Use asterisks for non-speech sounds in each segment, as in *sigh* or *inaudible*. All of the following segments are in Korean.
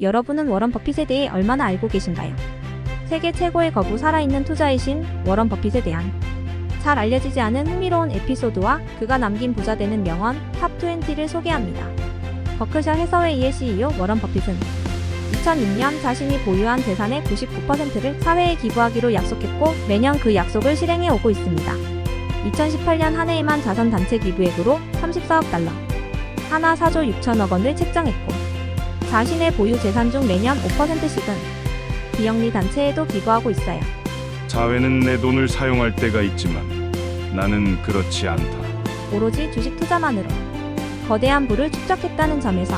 여러분은 워런 버핏에 대해 얼마나 알고 계신가요? 세계 최고의 거부 살아있는 투자의 신 워런 버핏에 대한 잘 알려지지 않은 흥미로운 에피소드와 그가 남긴 부자 되는 명언 탑 20를 소개합니다. 버크셔 해서웨 이의 CEO 워런 버핏은 2006년 자신이 보유한 재산의 99%를 사회에 기부하기로 약속했고 매년 그 약속을 실행해 오고 있습니다. 2018년 한 해에만 자선 단체 기부액으로 34억 달러, 하나 4조 6천억 원을 책정했고 자신의 보유 재산 중 매년 5%씩은 비영리 단체에도 기부하고 있어요. 사회는 내 돈을 사용할 때가 있지만 나는 그렇지 않다. 오로지 주식 투자만으로 거대한 부를 축적했다는 점에서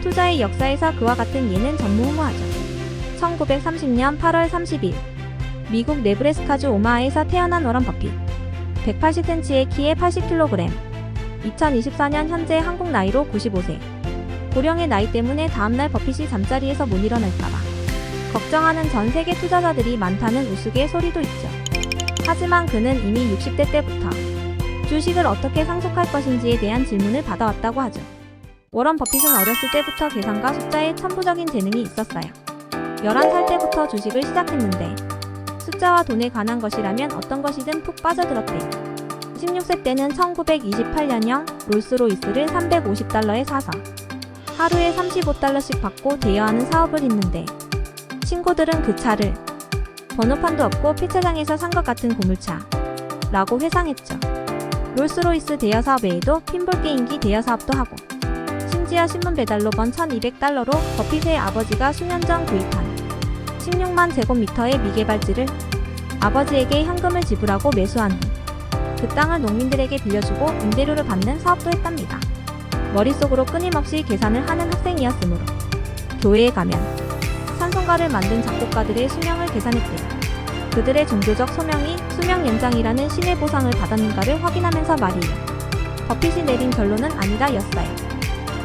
투자의 역사에서 그와 같은 예는 전무후무하죠. 1930년 8월 30일 미국 네브래스카주 오마하에서 태어난 워런 버핏 180cm의 키에 80kg 2024년 현재 한국 나이로 95세 고령의 나이 때문에 다음날 버핏이 잠자리에서 못 일어날까봐 걱정하는 전 세계 투자자들이 많다는 우스개 소리도 있죠. 하지만 그는 이미 60대 때부터 주식을 어떻게 상속할 것인지에 대한 질문을 받아왔다고 하죠. 워런 버핏은 어렸을 때부터 계산과 숫자에 천부적인 재능이 있었어요. 11살 때부터 주식을 시작했는데 숫자와 돈에 관한 것이라면 어떤 것이든 푹 빠져들었대요. 16세 때는 1928년형 롤스로이스를 350달러에 사서 하루에 35달러씩 받고 대여하는 사업을 했는데 친구들은 그 차를 번호판도 없고 폐차장에서 산 것 같은 고물차 라고 회상했죠. 롤스로이스 대여 사업 외에도 핀볼 게임기 대여 사업도 하고 심지어 신문 배달로 번 1200달러로 버핏의 아버지가 수년 전 구입한 16만 제곱미터의 미개발지를 아버지에게 현금을 지불하고 매수한 후 그 땅을 농민들에게 빌려주고 임대료를 받는 사업도 했답니다. 머릿속으로 끊임없이 계산을 하는 학생이었으므로 교회에 가면 산송가를 만든 작곡가들의 수명을 계산했대요. 그들의 종교적 소명이 수명 연장이라는 신의 보상을 받았는가를 확인하면서 말이에요. 버핏이 내린 결론은 아니다 였어요.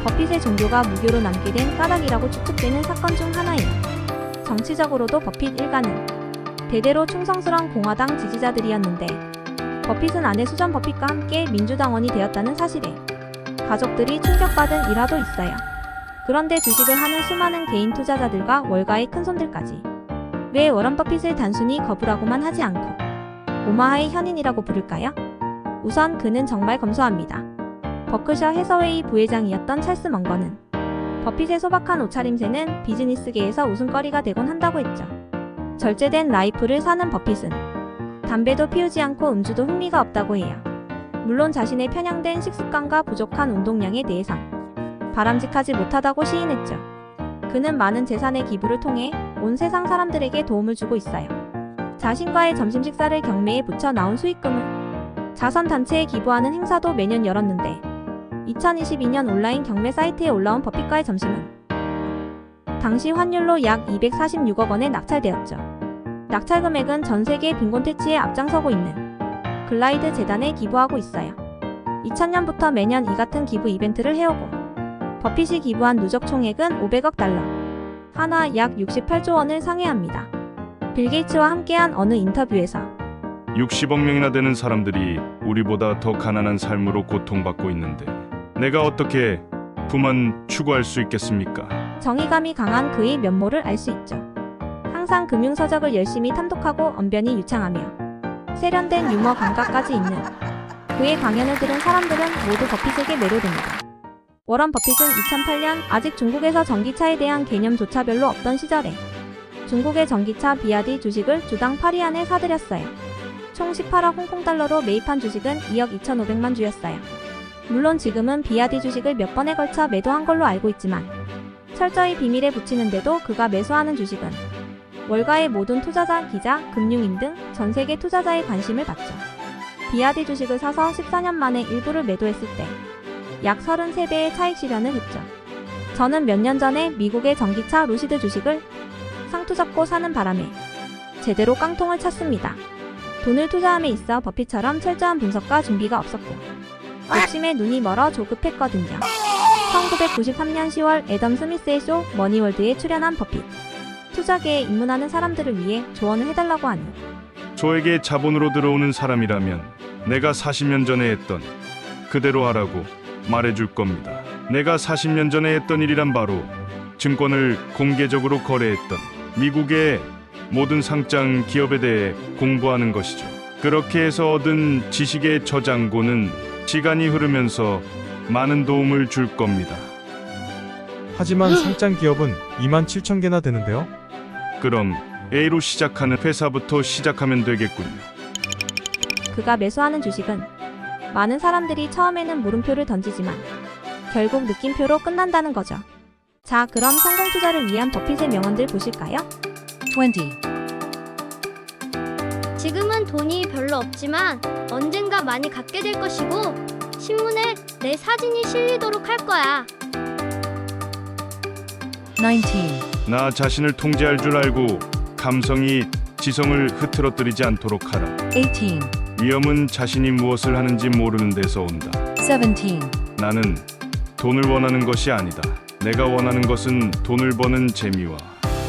버핏의 종교가 무교로 남게 된 까닭이라고 추측되는 사건 중 하나예요. 정치적으로도 버핏 일가는 대대로 충성스러운 공화당 지지자들이었는데 버핏은 아내 수전 버핏과 함께 민주당원이 되었다는 사실에 가족들이 충격받은 일화도 있어요. 그런데 주식을 하는 수많은 개인 투자자들과 월가의 큰손들까지 왜 워런 버핏을 단순히 거부라고만 하지 않고 오마하의 현인이라고 부를까요? 우선 그는 정말 검소합니다. 버크셔 해서웨이 부회장이었던 찰스 먼거는 버핏의 소박한 옷차림새는 비즈니스계에서 웃음거리가 되곤 한다고 했죠. 절제된 라이프를 사는 버핏은 담배도 피우지 않고 음주도 흥미가 없다고 해요. 물론 자신의 편향된 식습관과 부족한 운동량에 대해선 바람직하지 못하다고 시인했죠. 그는 많은 재산의 기부를 통해 온 세상 사람들에게 도움을 주고 있어요. 자신과의 점심 식사를 경매에 붙여 나온 수익금을 자선 단체에 기부하는 행사도 매년 열었는데 2022년 온라인 경매 사이트에 올라온 버핏과의 점심은 당시 환율로 약 246억 원에 낙찰되었죠. 낙찰 금액은 전 세계 빈곤 퇴치에 앞장서고 있는 글라이드 재단에 기부하고 있어요. 2000년부터 매년 이 같은 기부 이벤트를 해오고 버핏이 기부한 누적 총액은 500억 달러, 하나 약 68조 원을 상회합니다. 빌 게이츠와 함께한 어느 인터뷰에서 60억 명이나 되는 사람들이 우리보다 더 가난한 삶으로 고통받고 있는데 내가 어떻게 부만 추구할 수 있겠습니까? 정의감이 강한 그의 면모를 알 수 있죠. 항상 금융서적을 열심히 탐독하고 언변이 유창하며 세련된 유머 감각까지 있는 그의 강연을 들은 사람들은 모두 버핏에게 매료됩니다. 워런 버핏은 2008년 아직 중국에서 전기차에 대한 개념조차 별로 없던 시절에 중국의 전기차 비아디 주식을 주당 8위안에 사들였어요. 총 18억 홍콩달러로 매입한 주식은 2억 2,500만 주였어요. 물론 지금은 비아디 주식을 몇 번에 걸쳐 매도한 걸로 알고 있지만 철저히 비밀에 붙이는데도 그가 매수하는 주식은 월가의 모든 투자자, 기자, 금융인 등 전 세계 투자자의 관심을 받죠. 비아디 주식을 사서 14년 만에 일부를 매도했을 때 약 33배의 차익 실현을 했죠. 저는 몇 년 전에 미국의 전기차 루시드 주식을 상투 잡고 사는 바람에 제대로 깡통을 찼습니다. 돈을 투자함에 있어 버핏처럼 철저한 분석과 준비가 없었고 욕심에 눈이 멀어 조급했거든요. 1993년 10월 애덤 스미스의 쇼 머니월드에 출연한 버핏. 투자계에 입문하는 사람들을 위해 조언을 해달라고 하니 저에게 자본으로 들어오는 사람이라면 내가 40년 전에 했던 그대로 하라고 말해줄 겁니다. 내가 40년 전에 했던 일이란 바로 증권을 공개적으로 거래했던 미국의 모든 상장 기업에 대해 공부하는 것이죠. 그렇게 해서 얻은 지식의 저장고는 시간이 흐르면서 많은 도움을 줄 겁니다. 하지만 *gasps* 상장 기업은 2만 7천 개나 되는데요. 그럼 A로 시작하는 회사부터 시작하면 되겠군요. 그가 매수하는 주식은 많은 사람들이 처음에는 물음표를 던지지만 결국 느낌표로 끝난다는 거죠. 자, 그럼 성공 투자를 위한 버핏의 명언들 보실까요? 20. 지금은 돈이 별로 없지만 언젠가 많이 갖게 될 것이고 신문에 내 사진이 실리도록 할 거야. 19. 나 자신을 통제할 줄 알고 감성이 지성을 흐트러뜨리지 않도록 하라. 18. 위험은 자신이 무엇을 하는지 모르는 데서 온다. 17. 나는 돈을 원하는 것이 아니다. 내가 원하는 것은 돈을 버는 재미와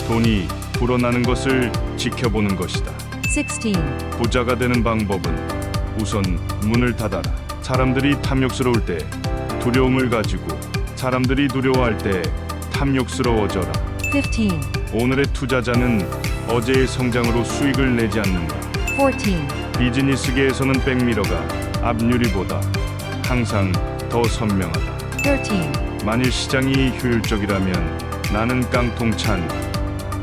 돈이 불어나는 것을 지켜보는 것이다. 16. 부자가 되는 방법은 우선 문을 닫아라. 사람들이 탐욕스러울 때 두려움을 가지고 사람들이 두려워할 때 탐욕스러워져라. 15. 오늘의 투자자는 어제의 성장으로 수익을 내지 않는다. 14. 비즈니스계에서는 백미러가 앞유리보다 항상 더 선명하다. 13. 만일 시장이 효율적이라면 나는 깡통찬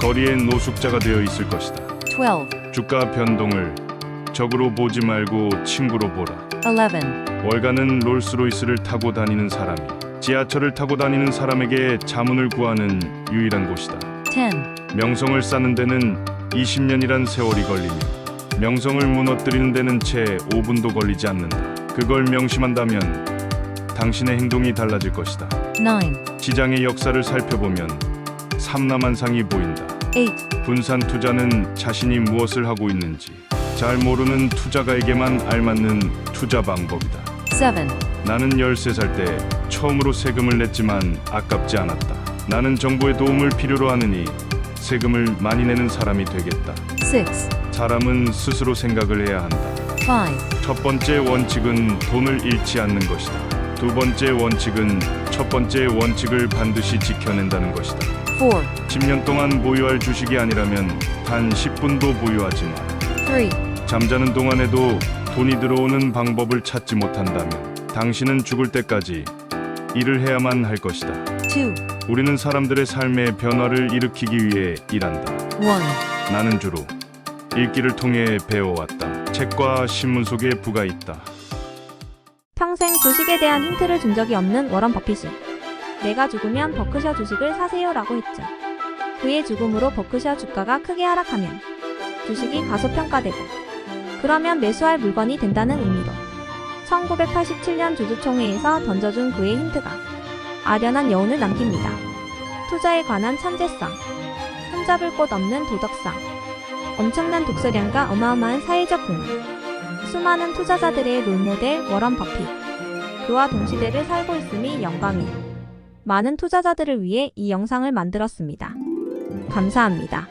거리의 노숙자가 되어 있을 것이다. 12. 주가 변동을 적으로 보지 말고 친구로 보라. 11. 월가는 롤스로이스를 타고 다니는 사람이 지하철을 타고 다니는 사람에게 자문을 구하는 유일한 곳이다. 10. 명성을 쌓는 데는 20년이란 세월이 걸리며 명성을 무너뜨리는 데는 채 5분도 걸리지 않는다. 그걸 명심한다면 당신의 행동이 달라질 것이다. 9. 시장의 역사를 살펴보면 삼남한상이 보인다. 8. 분산 투자는 자신이 무엇을 하고 있는지 잘 모르는 투자가에게만 알맞는 투자 방법이다. 7. 나는 13살 때 처음으로 세금을 냈지만 아깝지 않았다. 나는 정부의 도움을 필요로 하느니 세금을 많이 내는 사람이 되겠다. 6. 사람은 스스로 생각을 해야 한다. 5. 첫 번째 원칙은 돈을 잃지 않는 것이다. 두 번째 원칙은 첫 번째 원칙을 반드시 지켜낸다는 것이다. 4. 10년 동안 보유할 주식이 아니라면 단 10분도 보유하지 마. 3. 잠자는 동안에도 돈이 들어오는 방법을 찾지 못한다면 당신은 죽을 때까지 일을 해야만 할 것이다. 2. 우리는 사람들의 삶의 변화를 일으키기 위해 일한다. 1. 나는 주로 읽기를 통해 배워왔다. 책과 신문 속에 부가 있다. 평생 주식에 대한 힌트를 준 적이 없는 워런 버핏이 내가 죽으면 버크셔 주식을 사세요라고 했죠. 그의 죽음으로 버크셔 주가가 크게 하락하면 주식이 과소평가되고 그러면 매수할 물건이 된다는 의미로 1987년 주주총회에서 던져준 그의 힌트가 아련한 여운을 남깁니다. 투자에 관한 천재성, 흠잡을 곳 없는 도덕성, 엄청난 독서량과 어마어마한 사회적 공헌, 수많은 투자자들의 롤모델 워런 버핏. 그와 동시대를 살고 있음이 영광이에요. 많은 투자자들을 위해 이 영상을 만들었습니다. 감사합니다.